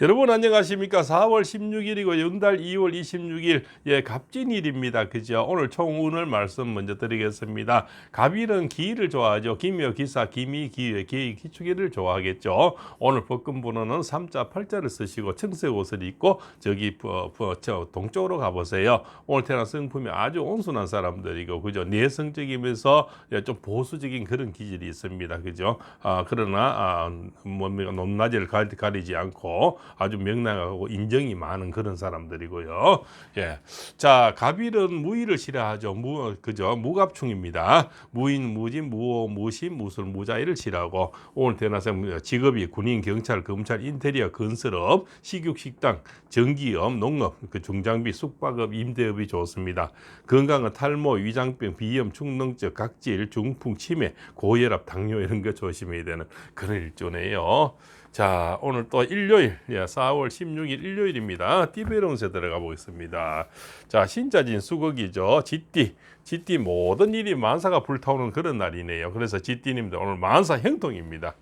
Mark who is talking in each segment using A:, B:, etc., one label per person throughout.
A: 여러분 안녕하십니까? 4월 16일이고 연달 2월 26일 예 갑진일입니다. 그죠? 오늘 총운을 말씀 먼저 드리겠습니다. 갑일은 기를 좋아하죠. 김여 기사 기미 기회 기 기축일을 좋아하겠죠. 오늘 복근 번호는 3자 8자를 쓰시고 청색 옷을 입고 저기 어, 어, 저 동쪽으로 가보세요. 오늘 태어난 성품이 아주 온순한 사람들이고 그죠? 내성적이면서 예, 좀 보수적인 그런 기질이 있습니다. 그죠? 아 그러나 아, 뭡니까 높낮이를 가리, 가리지 않고 아주 명랑하고 인정이 많은 그런 사람들이고요. 예. 자, 갑일은 무의를 싫어하죠. 무, 그죠? 무갑충입니다. 무인, 무진, 무호, 무신, 무술, 무자의를 싫어하고 오늘 태어나서 직업이 군인, 경찰, 검찰, 인테리어, 건설업, 식육, 식당, 전기업, 농업, 그 중장비, 숙박업, 임대업이 좋습니다. 건강은 탈모, 위장병, 비염, 축농증, 각질, 중풍, 치매, 고혈압, 당뇨 이런 거 조심해야 되는 그런 일조네요. 자, 오늘 또 일요일, 예, 4월 16일 일요일입니다. 띠베론세 들어가 보겠습니다. 자, 신자진 수국이죠. 지띠. 지띠 모든 일이 만사가 불타오는 그런 날이네요. 그래서 지띠님들 오늘 만사 형통입니다.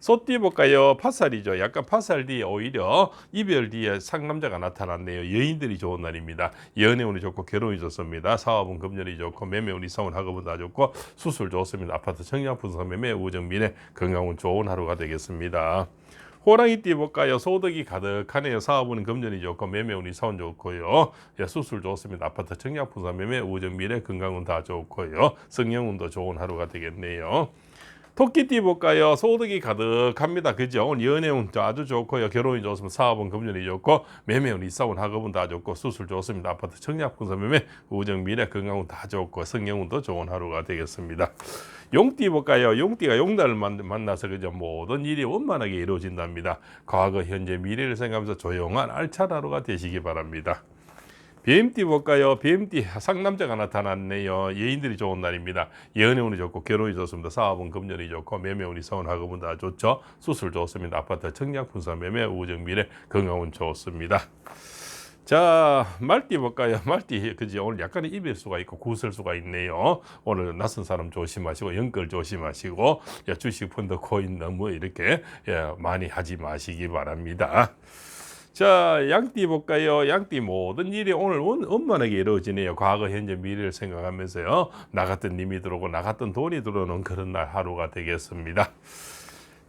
A: 소띠 볼까요? 파살이죠. 약간 파살 뒤에 오히려 이별 뒤에 상남자가 나타났네요. 여인들이 좋은 날입니다. 연애 운이 좋고 결혼이 좋습니다. 사업은 금전이 좋고 매매 운 이성은 학업은 다 좋고 수술 좋습니다. 아파트 청약분석 매매 우정 미래 건강운 좋은 하루가 되겠습니다. 호랑이 띠 볼까요? 소득이 가득하네요. 사업은 금전이 좋고 매매운이 사원 좋고요. 예, 수술 좋습니다. 아파트 청약분석 매매 우정 미래 건강운 다 좋고요. 성령운도 좋은 하루가 되겠네요. 토끼띠 볼까요? 소득이 가득합니다. 그죠? 연애운 아주 좋고요. 결혼이 좋습니다. 사업은 금전이 좋고 매매운 이사운 학업은 다 좋고 수술 좋습니다. 아파트 청약분석 매매 우정 미래 건강운 다 좋고 성령운도 좋은 하루가 되겠습니다. 용띠 볼까요? 용띠가 용달을 만- 만나서 그죠? 모든 일이 원만하게 이루어진답니다. 과거, 현재, 미래를 생각하면서 조용한 알찬 하루가 되시기 바랍니다. BMT 볼까요? BMT 상남자가 나타났네요. 예인들이 좋은 날입니다. 연애운이 좋고 결혼이 좋습니다. 사업은 금전이 좋고 매매 운이 서운 학업은 다 좋죠. 수술 좋습니다. 아파트 청약 분사 매매 우정 미래 건강운 좋습니다. 자, 말띠 볼까요? 말띠, 그지? 오늘 약간의 입일 수가 있고 구설 수가 있네요. 오늘 낯선 사람 조심하시고, 연끌 조심하시고, 야, 주식 펀드 코인 너무 이렇게 예, 많이 하지 마시기 바랍니다. 자, 양띠 볼까요? 양띠 모든 일이 오늘 원, 원만하게 이루어지네요. 과거, 현재, 미래를 생각하면서요. 나갔던 님이 들어오고 나갔던 돈이 들어오는 그런 날 하루가 되겠습니다.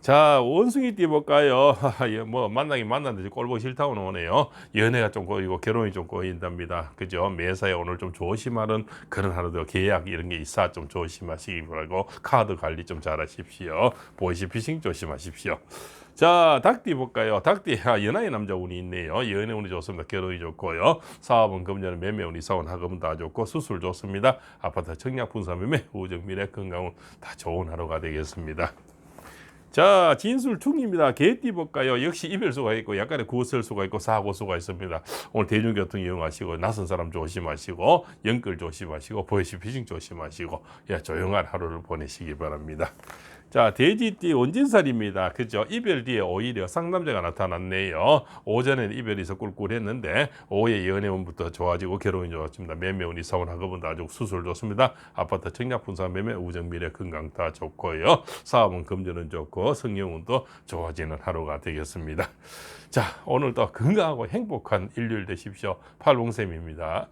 A: 자, 원숭이 띠 볼까요? 예, 뭐 만나긴 만났는데 꼴 보기 싫다고 오네요. 연애가 좀 꼬이고 결혼이 좀 꼬인답니다. 그죠? 매사에 오늘 좀 조심하는 그런 하루도 계약 이런 게 있어 좀 조심하시기 바라고 카드 관리 좀 잘하십시오. 보이시 피싱 조심하십시오. 자, 닭띠 볼까요? 닭띠 아, 연하의 남자 운이 있네요. 연애 운이 좋습니다. 결혼이 좋고요. 사업은 금전 매매 운이 사원 학업은 다 좋고 수술 좋습니다. 아파트 청약 분사 매매 우정 미래 건강운 다 좋은 하루가 되겠습니다. 자, 진술충입니다. 개띠 볼까요? 역시 이별수가 있고 약간의 구설수가 있고 사고수가 있습니다. 오늘 대중교통 이용하시고 낯선 사람 조심하시고 연끌 조심하시고 보이시 피싱 조심하시고 예, 조용한 하루를 보내시기 바랍니다. 자, 돼지띠 원진살입니다. 그죠? 이별 뒤에 오히려 상남자가 나타났네요. 오전에는 이별이 있어 꿀꿀했는데 오후에 연애운부터 좋아지고 결혼이 좋았습니다. 매매운 이 사원 학업은 다 좋고 수술 좋습니다. 아파트 청약 분사 매매 우정 미래 건강 다 좋고요. 사업은 금전은 좋고 성령운도 좋아지는 하루가 되겠습니다. 자, 오늘도 건강하고 행복한 일요일 되십시오. 팔봉쌤입니다.